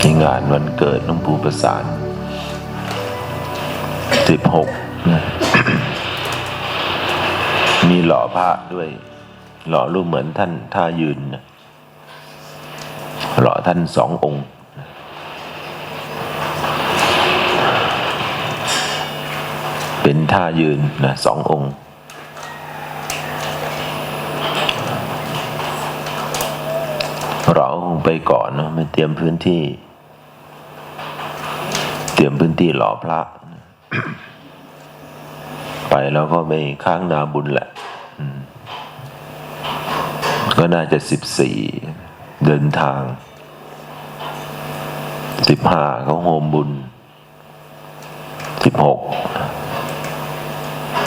ในงานวันเกิดหลวงปู่ประสานสิบหกมีหล่อพระด้วย หล่อรูปเหมือนท่านท่ายืน หล่อท่านสององค์ เป็นท่ายืนนะสององค์เราคงไปก่อนเนอะไม่เตรียมพื้นที่ เตรียมพื้นที่หล่อพระ ไปแล้วก็ไม่ค้างนาบุญแหละ ก็น่าจะสิบสี่เดินทางสิบห้าเขาโฮมบุญสิบหก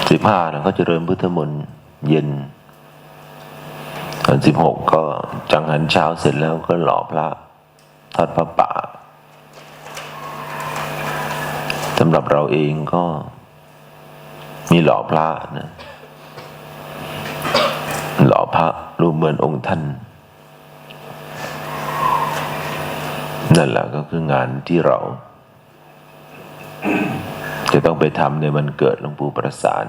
สิบห้านะเขาเจริญพุทธมนต์เย็นตอนสิบหกก็จังหันเช้าเสร็จแล้วก็หล่อพระทอดพระป่า สำหรับเราเองก็มีหล่อพระนะหล่อพระรูปเหมือนองค์ท่าน นั่นแหละก็คืองานที่เรา จะต้องไปทำในวันเกิดหลวงปู่ประสาน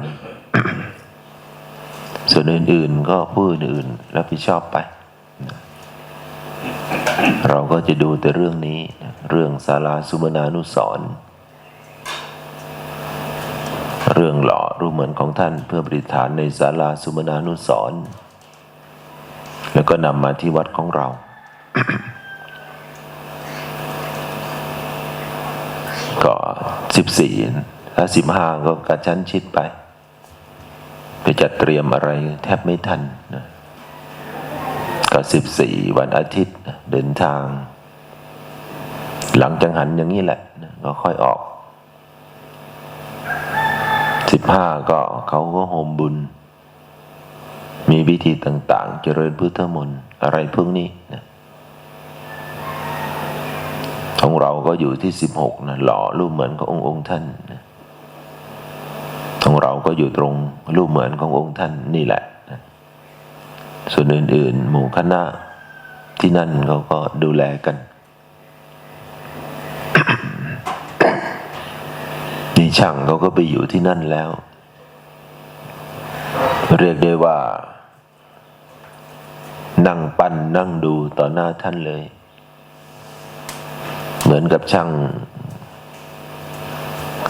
ส่วนอื่นๆก็ผู้อื่นๆรับผิดชอบไป เราก็จะดูแต่เรื่องนี้ เรื่องศาลาสุมนานุสรณ์ เรื่องหล่อรูปเหมือนของท่านเพื่อปริฐานในศาลาสุมนานุสรแล้วก็นำมาที่วัดของเรา ก็สิบสี่ถ้าสิบห้าก็กระชั้นชิดไปไปจัดเตรียมอะไรแทบไม่ทันนะก็สิบสี่วันอาทิตย์เดินทาง หลังจังหันอย่างนี้แหละก็ค่อยออก สิบห้าก็เขาก็โฮมบุญ มีวิธีต่าง ๆ เจริญพุทธมนต์อะไรพวกนี้นะของเราก็อยู่ที่สิบหกนะหล่อรูปเหมือนขององค์องค์ท่านนะของเราก็อยู่ตรงรูปเหมือนขององค์ท่านนี่แหละนะส่วนอื่น ๆ หมู่คณะที่นั่นเขาก็ดูแลกัน ช่างเขาก็ไปอยู่ที่นั่นแล้ว เรียกได้ว่า นั่งปั้นนั่งดูต่อหน้าท่านเลย เหมือนกับช่าง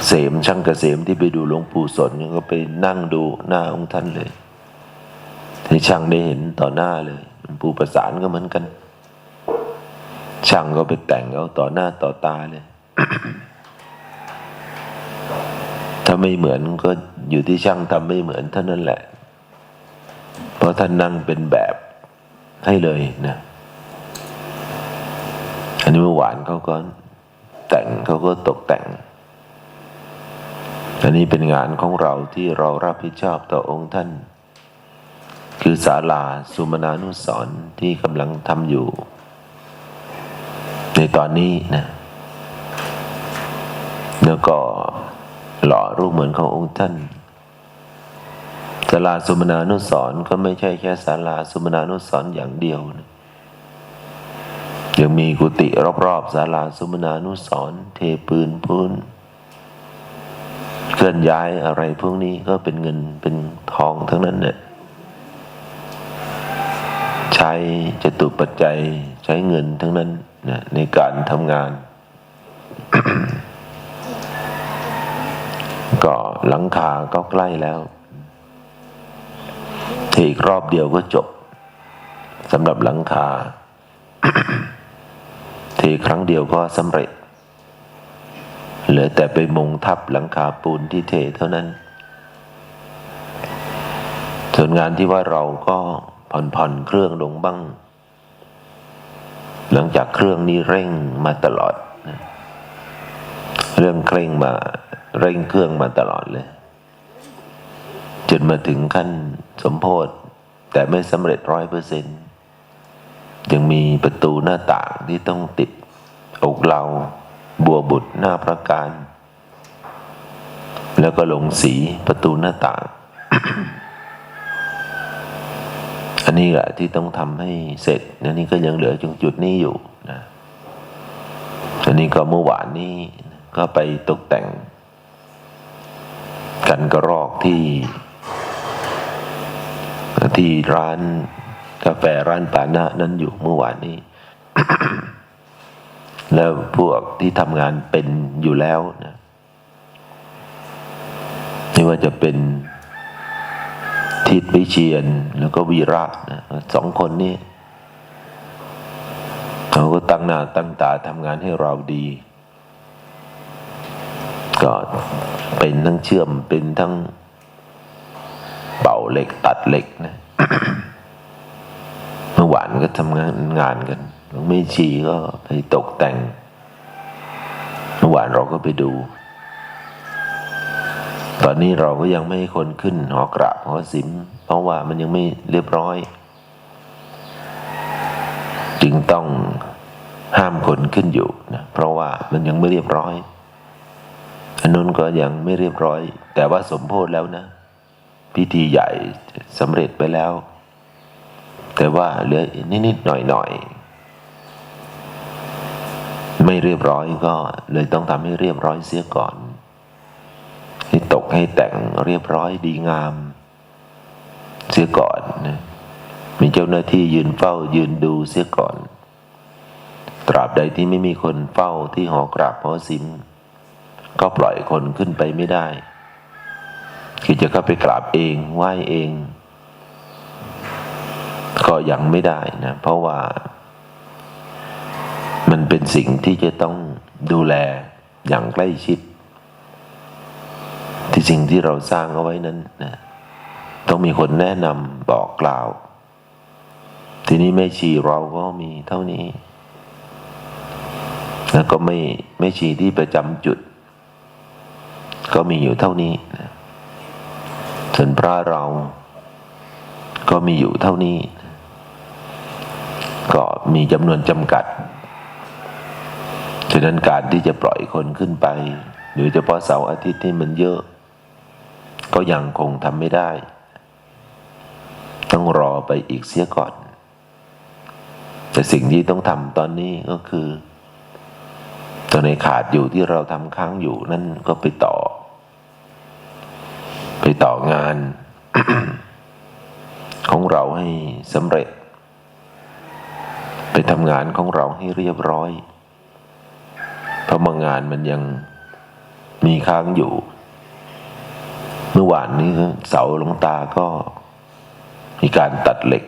เสมช่างเกษมที่ไปดูหลวงปู่สนก็ไปนั่งดูหน้าองค์ท่านเลยให้ช่างได้เห็นต่อหน้าเลยหลวงปู่ประสานก็เหมือนกัน ช่างก็ไปแต่งเอาต่อหน้าต่อตาเลย ถ้าไม่เหมือนก็อยู่ที่ช่างทำไม่เหมือนเท่านั้นแหละ เพราะท่านนั่งเป็นแบบให้เลยนะอันนี้เมื่อวานเขาก็แต่งเขาก็ตกแต่ง อันนี้เป็นงานของเราที่เรารับผิดชอบต่อองค์ท่าน คือศาลาสุมนานุสรที่กำลังทำอยู่ ในตอนนี้นะ แล้วก็ หล่อรูปเหมือนขององค์ท่านศาลาสุมนานุสร์ก็ไม่ใช่แค่ศาลาสุมนานุสร์อย่างเดียวนะยังมีกุฏิรอบๆศาลาสุมนานุสร์เทปืนพื้นเคลื่อนย้ายอะไรพวกนี้ก็เป็นเงินเป็นทองทั้งนั้นเนี่ยใช้จตุปัจจัยใช้เงินทั้งนั้นนะในการทำงาน ก็หลังคาก็ใกล้แล้วเทอีกรอบเดียวก็จบสำหรับหลังคาเทครั้งเดียวก็สำเร็จ เหลือแต่ไปมุงทับหลังคาปูนที่เทเท่านั้น ส่วนงานที่ว่าเราก็ผ่อนผ่อนเครื่องลงบ้าง หลังจากเครื่องนี้เร่งมาตลอด เรื่องเคร่งมา เร่งเครื่องมาตลอดเลย จนมาถึงขั้นสมโพธิแต่ไม่สำเร็จร้อยเปอร์เซ็นต์ยังมีประตูหน้าต่างที่ต้องติดอกเราบัวบุตรหน้าพระการ แล้วก็ลงสีประตูหน้าต่าง อันนี้แหละที่ต้องทำให้เสร็จอันนี้ก็ยังเหลือจุดจุดนี้อยู่นะอันนี้ก็เมื่อวานนี้ก็ไปตกแต่ง กันกระรอกที่ ที่ร้านกาแฟร้านปานะนั้นอยู่เมื่อวานนี้ แล้วพวกที่ทำงานเป็นอยู่แล้วนะไม่ว่าจะเป็นทิดวิเชียนแล้วก็วีระนะสองคนนี้เขาก็ตั้งหน้าตั้งตาทำงานให้เราดี ก็เป็นทั้งเชื่อมเป็นทั้งเป่าเหล็กตัดเหล็กนะเมื่อวานก็ทำงานงานกันหลวงแม่ชีก็ไปตกแต่งเมื่อวานเราก็ไปดู ตอนนี้เราก็ยังไม่ให้คนขึ้นหอกราบหอสิม เพราะว่ามันยังไม่เรียบร้อย จึงต้องห้ามคนขึ้นอยู่นะเพราะว่ามันยังไม่เรียบร้อย อันนู้นก็ยังไม่เรียบร้อย แต่ว่าสมโพธแล้วนะ พิธีใหญ่สำเร็จไปแล้ว แต่ว่าเหลือนิดๆหน่อยๆไม่เรียบร้อยก็เลยต้องทำให้เรียบร้อยเสียก่อนให้ตกให้แต่งเรียบร้อยดีงาม เสียก่อนนะมีเจ้าหน้าที่ยืนเฝ้ายืนดูเสียก่อน ตราบใดที่ไม่มีคนเฝ้าที่หอกราบหอสิม ก็ปล่อยคนขึ้นไปไม่ได้ คือจะเข้าไปกราบเองไหว้เอง ก็ยังไม่ได้นะ เพราะว่า มันเป็นสิ่งที่จะต้องดูแลอย่างใกล้ชิด ที่สิ่งที่เราสร้างเอาไว้นั้นนะต้องมีคนแนะนำบอกกล่าว ทีนี้แม่ชีเราก็มีเท่านี้ แล้วก็ไม่ไม่ชีที่ประจำจุด ก็มีอยู่เท่านี้ส่วนพระเรา ก็มีอยู่เท่านี้ ก็มีจำนวนจำกัดฉะนั้นการที่จะปล่อยคนขึ้นไปโดยเฉพาะเสาร์อาทิตย์ที่มันเยอะ ก็ยังคงทำไม่ได้ ต้องรอไปอีกเสียก่อน แต่สิ่งที่ต้องทำตอนนี้ก็คือตอนในขาดอยู่ที่เราทำค้างอยู่นั่นก็ไปต่อ ต่องาน ของเราให้สำเร็จ ไปทำงานของเราให้เรียบร้อย เพราะบางงานมันยังมีค้างอยู่ เมื่อวานนี้เสาหลวงตาก็มีการตัดเหล็ก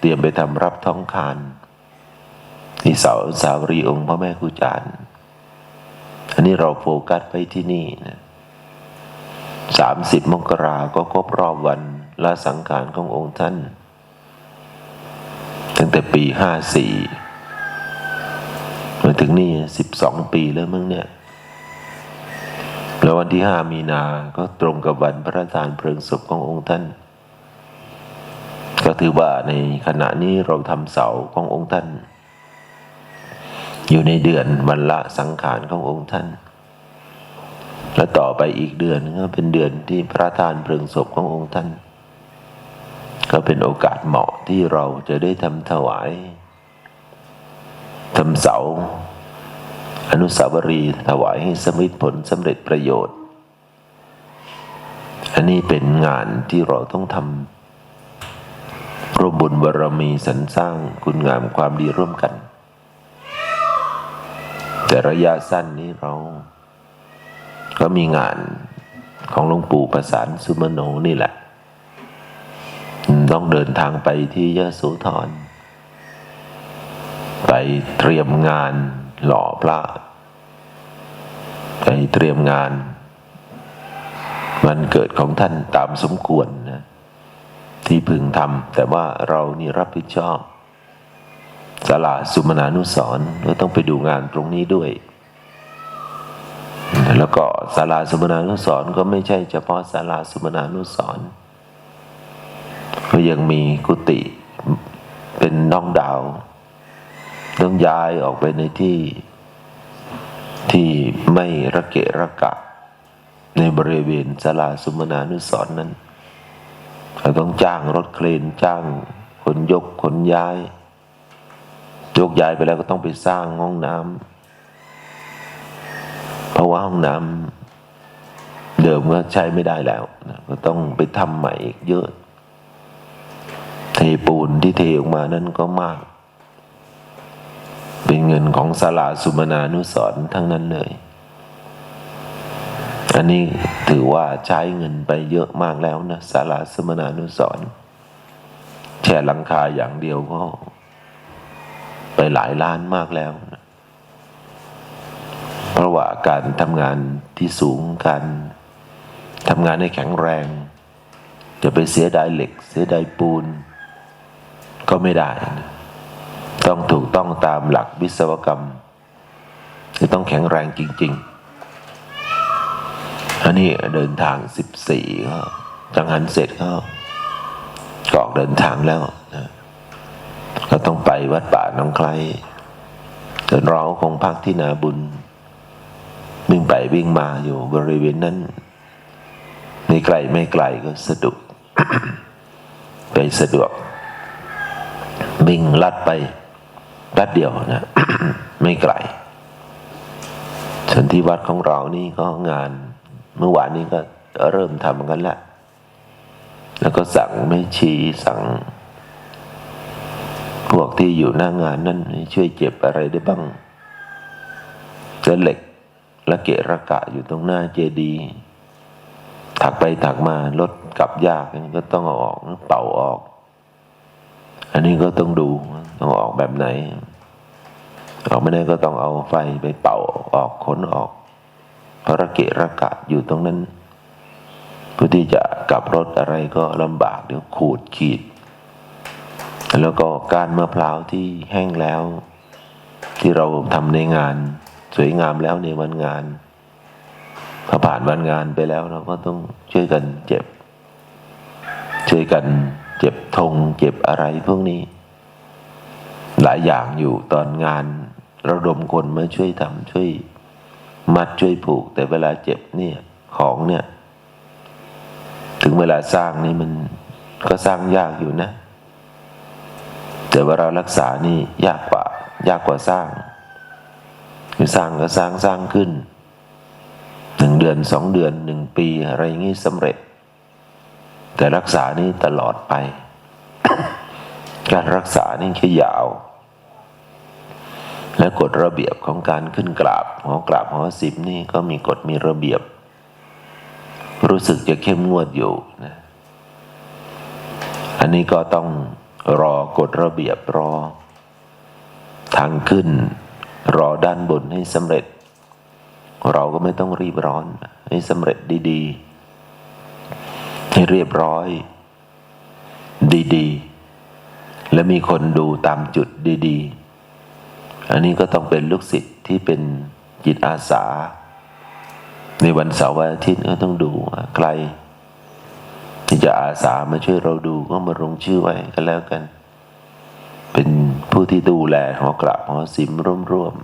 เตรียมไปทำรับท้องคานที่เสาสาวรีองค์พระแม่ครูจารย์อันนี้เราโฟกัสไปที่นี่นะ สามสิบมกราก็ครบรอบวันละสังขารขององค์ท่าน ตั้งแต่ปีห้าสี่มาถึงนี่สิบสองปีแล้วมึงเนี่ย แล้ววันที่ห้ามีนาก็ตรงกับวันพระราชทานเพลิงศพขององค์ท่าน ก็ถือว่าในขณะนี้เราทำเสาขององค์ท่าน อยู่ในเดือนวันละสังขารขององค์ท่าน และต่อไปอีกเดือนก็เป็นเดือนที่พระทานเพลิงศพขององค์ท่าน ก็เป็นโอกาสเหมาะที่เราจะได้ทำถวายทำเสา อนุสาวรีย์ถวายให้สำเร็จผลสำเร็จประโยชน์ อันนี้เป็นงานที่เราต้องทำร่วมบุญบารมีสรรสร้างคุณงามความดีร่วมกัน แต่ระยะสั้นนี้เรา ก็มีงานของหลวงปู่ประสานสุมโนนี่แหละ ต้องเดินทางไปที่ยะโสธรไปเตรียมงานหล่อพระ ไปเตรียมงานวันเกิดของท่านตามสมควรนะ ที่พึงทำแต่ว่าเรานี่รับผิดชอบศาลาสุมนานุสรณ์เราต้องไปดูงานตรงนี้ด้วย แล้วก็ศาลาสุมนานุสรณ์ก็ไม่ใช่เฉพาะศาลาสุมนานุสรณ์ก็ยังมีกุฏิเป็นน้องดาว ต้องย้ายออกไปในที่ที่ไม่ระเกะระกะ ในบริเวณศาลาสุมนานุสรณ์นั้นเราต้องจ้างรถเครนจ้างคนยกคนย้าย ยกย้ายไปแล้วก็ต้องไปสร้างห้องน้ำ เพราะว่าห้องน้ำเดิมก็ใช้ไม่ได้แล้วนะก็ต้องไปทำใหม่อีกเยอะ เทปูนที่เทออกมานั้นก็มาก เป็นเงินของศาลาสุมนานุสรทั้งนั้นเลย อันนี้ถือว่าใช้เงินไปเยอะมากแล้วนะศาลาสุมนานุสรแค่หลังคาอย่างเดียวก็ไปหลายล้านมากแล้ว นะเพราว่าการทำงานที่สูงการทำงานให้แข็งแรง จะไปเสียดายเหล็ก เสียดายปูน ก็ไม่ได้ ต้องถูกต้องตามหลักวิศวกรรมคือต้องแข็งแรงจริง ๆ อันนี้เดินทางสิบสี่ก็จังหันเสร็จก็กออกเดินทางแล้วนะก็ต้องไปวัดป่าหน้องไคล้จนเราคงพักที่นาบุญ วิ่งไปวิ่งมาอยู่บริเวณนั้นไม่ไกลไม่ไกลก็สะดวกไปสะดวก วิ่งลัดไปลัดเดียวนะ ไม่ไกลส่วนที่วัดของเรานี่ก็งาน เมื่อวานนี้ก็เริ่มทำกันแล้วแล้วก็สั่งไม่ชีสั่ง พวกที่อยู่หน้างานนั่นช่วยเจ็บอะไรได้บ้างจะเหล็ก และเกะระกะอยู่ตรงหน้าเจดีย์ถักไปถักมารถกลับยากก็ต้องเอาออกเป่าออก อันนี้ก็ต้องดูต้องออกแบบไหน ออกไม่ได้ก็ต้องเอาไฟไปเป่าออกขนออกเพราะระเกะระกะอยู่ตรงนั้นเพื่อที่จะกลับรถอะไรก็ลำบากเดี๋ยวขูดขีด แล้วก็การมะพร้าวที่แห้งแล้ว ที่เราทำในงาน สวยงามแล้วในวันงานพอผ่านวันงานไปแล้วเราก็ต้องช่วยกันเจ็บ ช่วยกันเจ็บธงเจ็บอะไรพวกนี้ หลายอย่างอยู่ตอนงานระดมคนมาช่วยทำช่วย มัดช่วยผูก แต่เวลาเจ็บเนี่ยของเนี่ย ถึงเวลาสร้างนี่มันก็สร้างยากอยู่นะ แต่ว่าเรารักษานี่ยากกว่ายากกว่าสร้าง คือสร้างก็สร้างสร้างขึ้นหนึ่งเดือนสองเดือนหนึ่งปีอะไรอย่างนี้สำเร็จ แต่รักษานี่ตลอดไป การรักษานี่แค่ยาว และกฎระเบียบของการขึ้นกราบหอกราบหอสิบนี่ก็มีกฎมีระเบียบ รู้สึกจะเข้มงวดอยู่นะอันนี้ก็ต้องรอกฎระเบียบรอ ทางขึ้น รอด้านบนให้สำเร็จ เราก็ไม่ต้องรีบร้อน ให้สำเร็จดีๆ ให้เรียบร้อย ดีๆ และมีคนดูตามจุดดีๆ อันนี้ก็ต้องเป็นลูกศิษย์ที่เป็นจิตอาสา ในวันเสาร์วันอาทิตย์ก็ต้องดูใครที่จะอาสามาช่วยเราดูก็มาลงชื่อไว้ก็แล้วกัน เป็นผู้ที่ดูแลหอกระหอสิมร่วม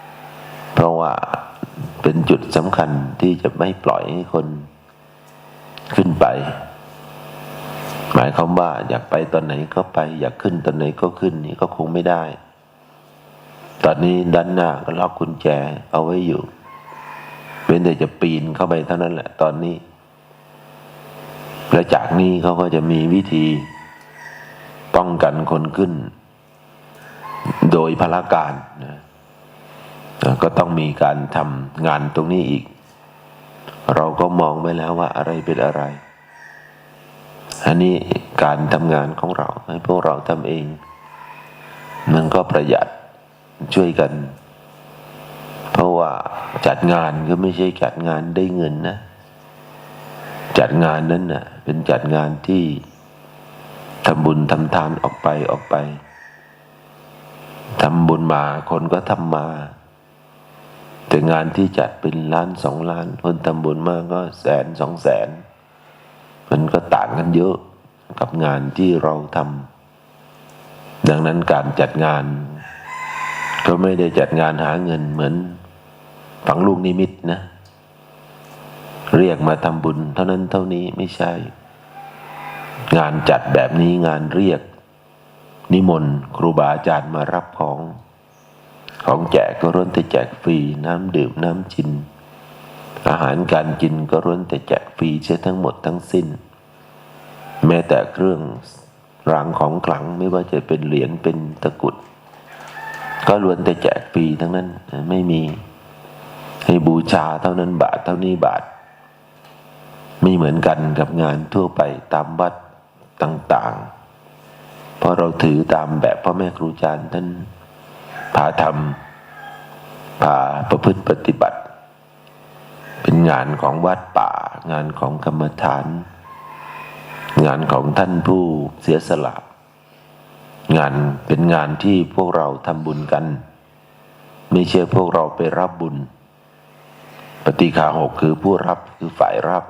ๆ เพราะว่าเป็นจุดสำคัญที่จะไม่ปล่อยให้คนขึ้นไป หมายความว่าอยากไปตอนไหนก็ไป อยากขึ้นตอนไหนก็ขึ้นนี่ก็คงไม่ได้ ตอนนี้ด้านหน้าก็ล็อกกุญแจเอาไว้อยู่ เป็นแต่จะปีนเข้าไปเท่านั้นแหละตอนนี้ และจากนี้เขาก็จะมีวิธีป้องกันคนขึ้น โดยพละการนะก็ต้องมีการทำงานตรงนี้อีก เราก็มองไว้แล้วว่าอะไรเป็นอะไร อันนี้การทำงานของเราให้พวกเราทำเอง มันก็ประหยัดช่วยกัน เพราะว่าจัดงานก็ไม่ใช่จัดงานได้เงินนะ จัดงานนั้นน่ะ เป็นจัดงานที่ทำบุญทำทานออกไปออกไป ทำบุญมาคนก็ทำมา แต่งานที่จัดเป็นล้านสองล้าน คนทำบุญมากก็แสนสองแสน มันก็ต่างกันเยอะกับงานที่เราทำดังนั้นการจัดงาน ก็ไม่ได้จัดงานหาเงินเหมือนฝังลูกนิมิตนะ เรียกมาทำบุญ เท่านั้นเท่านี้ไม่ใช่ งานจัดแบบนี้งานเรียก นิมนต์ครูบาอาจารย์มารับของ ของแจกก็ร้นแต่แจกฟรีน้ำดื่มน้ำจิน อาหารการกินก็ล้วนแต่แจกฟรีใช้ทั้งหมดทั้งสิ้น แม้แต่เครื่องรางของขลังไม่ว่าจะเป็นเหรียญเป็นตะกุด ก็ล้วนแต่แจกฟรีทั้งนั้นไม่มีให้บูชาเท่านั้นบาทเท่านี้บาท ไม่เหมือนกันกับงานทั่วไปตามวัดต่างๆ เพราะเราถือตามแบบพ่อแม่ครูอาจารย์ท่านพาทำพาประพฤติปฏิบัติ เป็นงานของวัดป่า งานของกรรมฐาน งานของท่านผู้เสียสละ งานเป็นงานที่พวกเราทำบุญกัน ไม่ใช่พวกเราไปรับบุญ ปฏิคาหกคือผู้รับคือฝ่ายรับ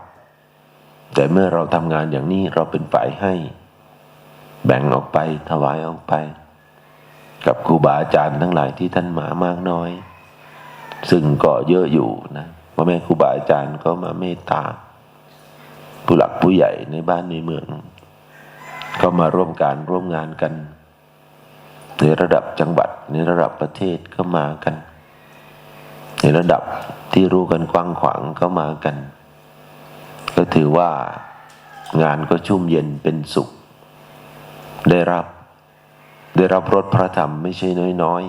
แต่เมื่อเราทำงานอย่างนี้เราเป็นฝ่ายให้ แบ่งออกไปถวายออกไป กับครูบาอาจารย์ทั้งหลายที่ท่านมามากน้อย ซึ่งก็เยอะอยู่นะพ่อแม่ครูบาอาจารย์ก็มาเมตตา ผู้หลักผู้ใหญ่ในบ้านในเมือง ก็มาร่วมการร่วมงานกันในระดับจังหวัดในระดับประเทศก็มากัน ในระดับที่รู้กันกว้างขวางก็มากัน ก็ถือว่างานก็ชุ่มเย็นเป็นสุข ได้รับ ได้รับรสพระธรรมไม่ใช่น้อย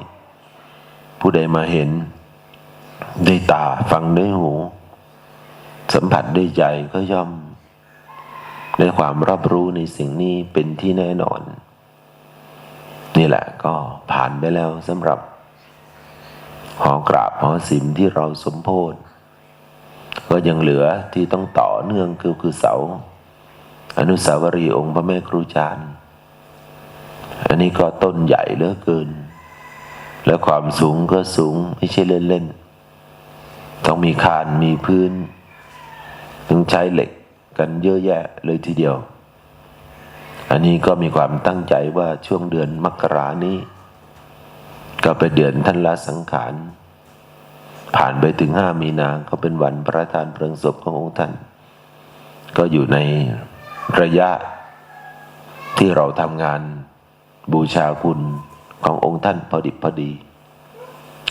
ๆ ผู้ใดมาเห็น ได้ตาฟังด้วยหู สัมผัสได้ใจก็ย่อมได้ความรับรู้ในสิ่งนี้เป็นที่แน่นอน นี่แหละก็ผ่านไปแล้วสำหรับหอกราบหอศิลที่เราสมโพธก็ยังเหลือที่ต้องต่อเนื่องคือคือเสา อนุสาวรีย์องค์พระแม่ครูจารย์ อันนี้ก็ต้นใหญ่เหลือเกิน และความสูงก็สูงไม่ใช่เล่นๆ ต้องมีคานมีพื้นต้องใช้เหล็กกันเยอะแยะเลยทีเดียว อันนี้ก็มีความตั้งใจว่าช่วงเดือนมกรานี้ ก็เป็นเดือนท่านละสังขาร ผ่านไปถึงห้ามีนาก็เป็นวันพระทานเพลิงศพขององค์ท่าน ก็อยู่ในระยะที่เราทำงาน บูชาคุณขององค์ท่านพอดิบพอดี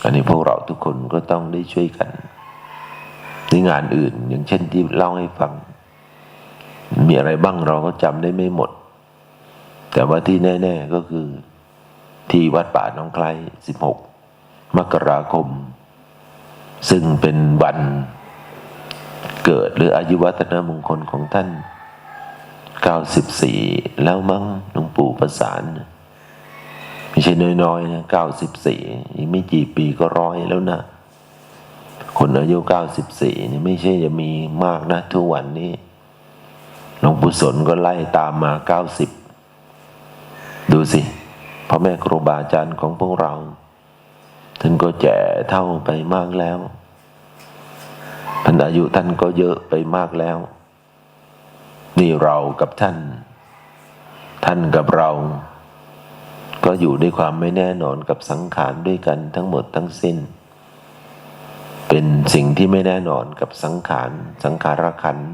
อันนี้พวกเราทุกคนก็ต้องได้ช่วยกันในงานอื่น อย่างเช่นที่เล่าให้ฟัง มีอะไรบ้างเราก็จำได้ไม่หมด แต่ว่าที่แน่ ๆก็คือ ที่วัดป่าน้องไคล้16 มกราคม ซึ่งเป็นวันเกิดหรืออายุวัฒนมงคลของท่าน 94 แล้วมั้งหลวงปู่ประสาน ไม่ใช่น้อยๆนะ94อีกไม่กี่ปีก็ร้อยแล้วนะ คนอายุ94นี่ไม่ใช่จะมีมากนะ ทุกวันนี้หลวงปู่สนก็ไล่ตามมา90ดูสิพ่อแม่ครูบาอาจารย์ของพวกเราท่านก็แก่เท่าไปมากแล้วท่านอายุท่านก็เยอะไปมากแล้ว นี่เรากับท่าน ท่านกับเรา ก็อยู่ด้วยความไม่แน่นอนกับสังขารด้วยกันทั้งหมดทั้งสิ้น เป็นสิ่งที่ไม่แน่นอนกับสังขาร สังขารขันธ์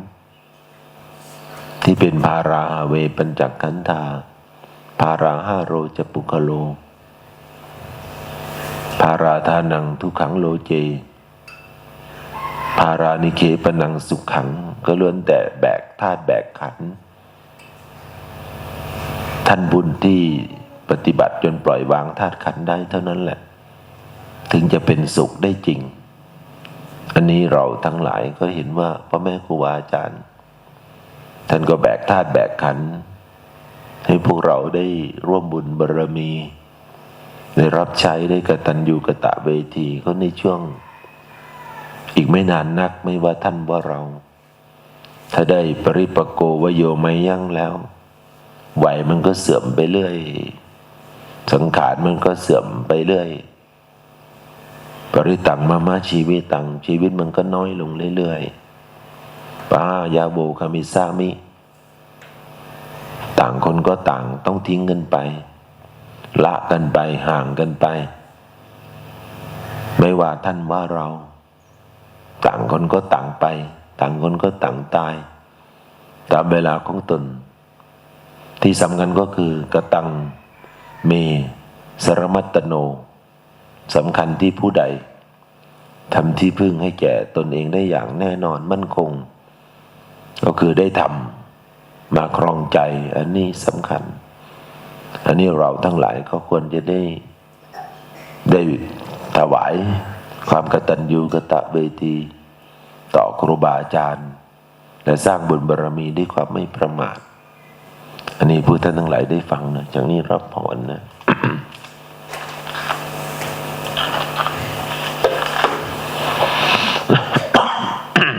ที่เป็นภาราเวปัญจขันธาภาราห้าโรจปุคโลภาราทานังทุขังโลเจภารานิเคปนังสุขขังก็ล้วนแต่แบกธาตุแบกขัน ท่านบุญที่ ปฏิบัติจนปล่อยวางธาตุขันได้เท่านั้นแหละ ถึงจะเป็นสุขได้จริง อันนี้เราทั้งหลายก็เห็นว่าพ่อแม่ครูบาอาจารย์ ท่านก็แบกธาตุแบกขัน ให้พวกเราได้ร่วมบุญบารรมี ได้รับใช้ได้กตัญญูกะตะเวทีเขาในช่วง อีกไม่นานนักไม่ว่าท่านว่าเรา ถ้าได้ปริปโกวโยไม่ยั่งแล้วไหวมันก็เสื่อมไปเรื่อย สังขารมันก็เสื่อมไปเรื่อย ปริตังมามาชีวิตตังชีวิตมันก็น้อยลงเรื่อยๆป้ายาโบคามิซามิ ต่างคนก็ต่างต้องทิ้งกันไป ละกันไปห่างกันไป ไม่ว่าท่านว่าเรา ต่างคนก็ต่างไป ต่างคนก็ต่างตาย ตามเวลาของตน ที่สำคัญก็คือกระตัง เม สรมัตโนสำคัญที่ผู้ใดทำที่พึ่งให้แก่ตนเองได้อย่างแน่นอนมั่นคง ก็คือได้ทำมาครองใจอันนี้สำคัญ อันนี้เราทั้งหลายก็ควรจะได้ได้ถวายความกตัญญูกตเวที ต่อครูบาอาจารย์ และสร้างบุญบารรมีด้วยความไม่ประมาท อันนี้ผู้ท่านทั้งหลายได้ฟังนะจากนี้รับพรนะ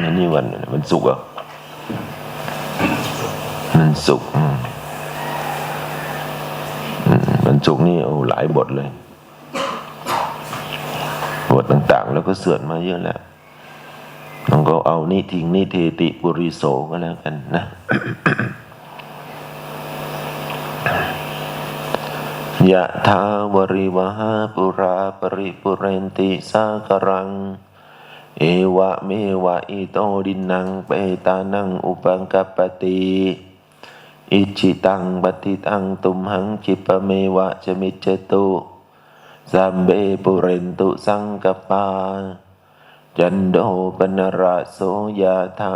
อันนี้วันวันศุกเหรอะวันศุกอืมมันศุกนี่โอ้หลายบทเลย บทต่าง ๆ แล้วก็เสื่อนมาเยอะแล้วลองก็เอานิทิงนิเทติปุริโสก็แล้วกันนะ ยะทาวริวหาปุราปริปุเรนติสากรัง เอวะเมวะอิโตดินังเปตานังอุปังกัปปติอิจิตังปฏิตังตุมหังจิปะเมวะจมิจจตุสัมเบปุเรนตุสังกปา จันโดปนระโสยะธา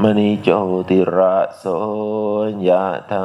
มณิโจติระโสยะธา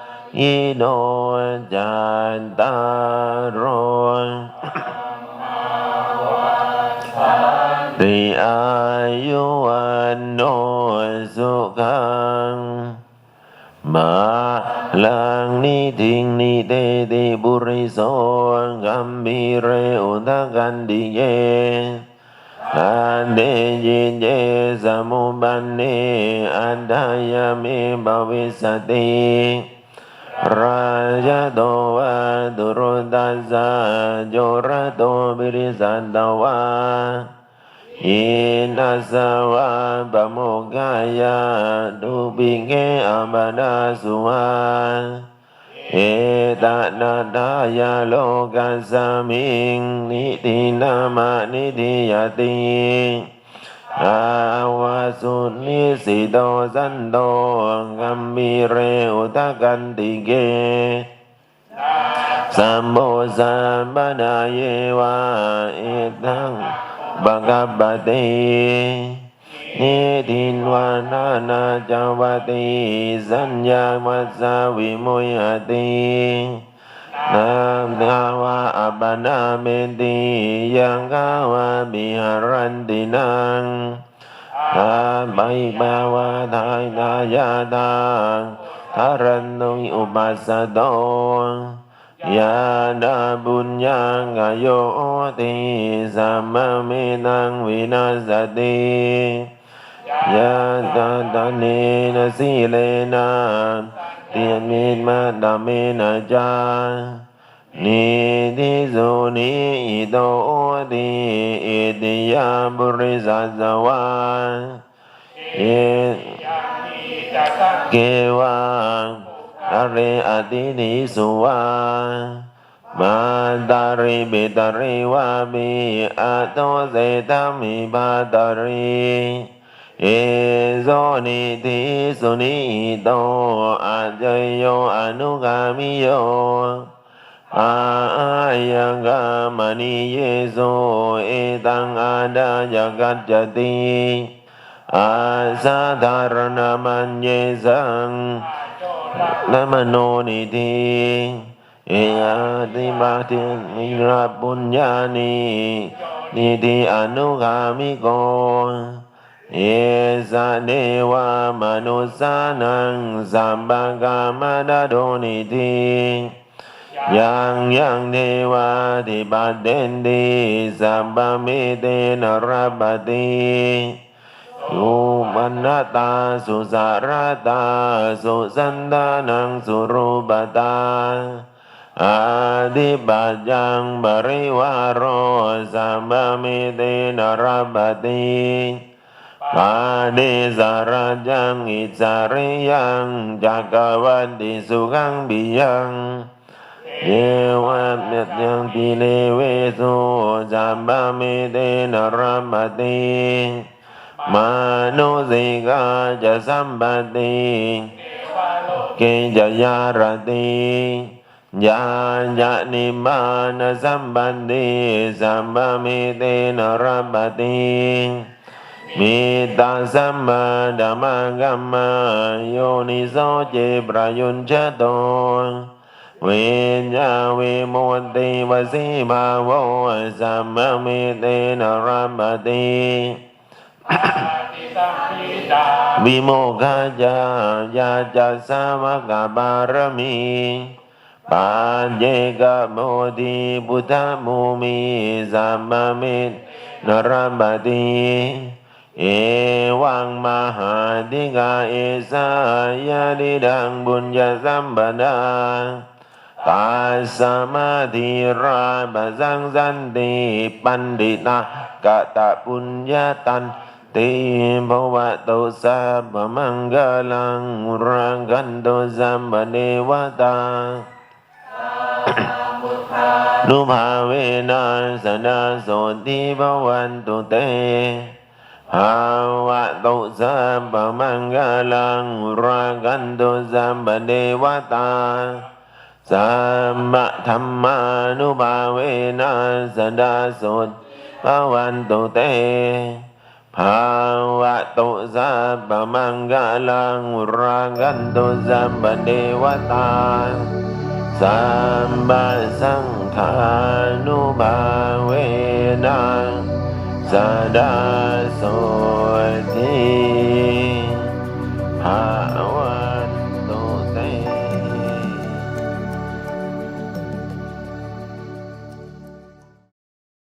อีโกมาวะอภิวาสนิจจังวุนธาปัญจายิโนจันตารโรติอายุวันโนสุขังมาลังนิทิงนิเตติบุริโสกัมบีเรอุตกันดิเยอันเดยิเยสมุปันเนอันดายามิภวิสติ ราชโตวะดุรุตัสสะโยระโตบิริสันตวะอินัสสวะปะโมกขายาดุปิเกอัมบนาสุวาเอตนาดายาโลกัสสมิงนิตินามานิติยติ อาวาสุนิสิโตสันโตกัมมีเรอุตกันติเกสัมโมสัมปนาเยวะเอตังบะกัปปะเตนิทินวานานาจาวติสัญญามัสสาวิมุยติ นามทาวาอัปนาเมติยังกาวาบิหารันตินังอาไบปาวาทายทายาทางทารันตุอุปัสสะโตยาดาบุญญางกโยติสัมมาเมนังวินาสติยาตาตาเนนสีเลนะ တိမေမတမေနကြနေတိဇုန်ဤတောဩတိဧတိယပုရိသဇဝံဧကေဝံနရေအတိနိဇဝံမန္တရိပေတရိဝမိအတောစေတမိဘာတရိ วามาตาริบิตาริวามิอโตเสตามิบาตาริเอโซนิทิสุนิโตอาจโยอนุกามิโยอายังกามณีเยโสเอตังอาดาจักัจจติอาสาธารณมัญเยสังและมโนนิธิเออาติบาติมิราปุญญานินิธิอนุกามิโก เอสะเนวามนุสสานังสัมปั งกามดาโดนิธิยังยังเทวาธิปัตเตนติสั มปะเมเตนะรัปปติสุปันนตาสุสารตาสุสันดานังสุรูปตาอาดิปัจจังบริวารโรสัมมาดามะกามะยารติยาญานิมานสัมปันติสัมบะเมเตนรมติมิตาสัมมาดัมมังกัมมาโยนิโสเจประยุญชะโตเวญญาเวโมติวสีมาโวสัมมเมเตนรัมปติติสัมพิตาวิโมกขจายาจัสสาวกบารมีปัญเจกโมติพุทธมูมิสัมมเมนรัมปติ เอวังมหาธิกาเอสายาดิดังบุญญาสัมปดาตาสมาธิราบสังสันติปันดิตากะตะปุญญาตันติภวะโตสัพมังกลังรังกันโตสัมปเนวตานุภาเวนัสนาโสติภวันตุเต ภาวะโตสัพพมังกลังรังกันโตสัมปเนวตาสัมมะธรรมานุภาเวนัสดาสุดภวันตุเตภาวะตุสัพพมังกลังรังกันตุสัมปเดวตาสัมมาสังฆานุภาเวนัส Sada sorti, ha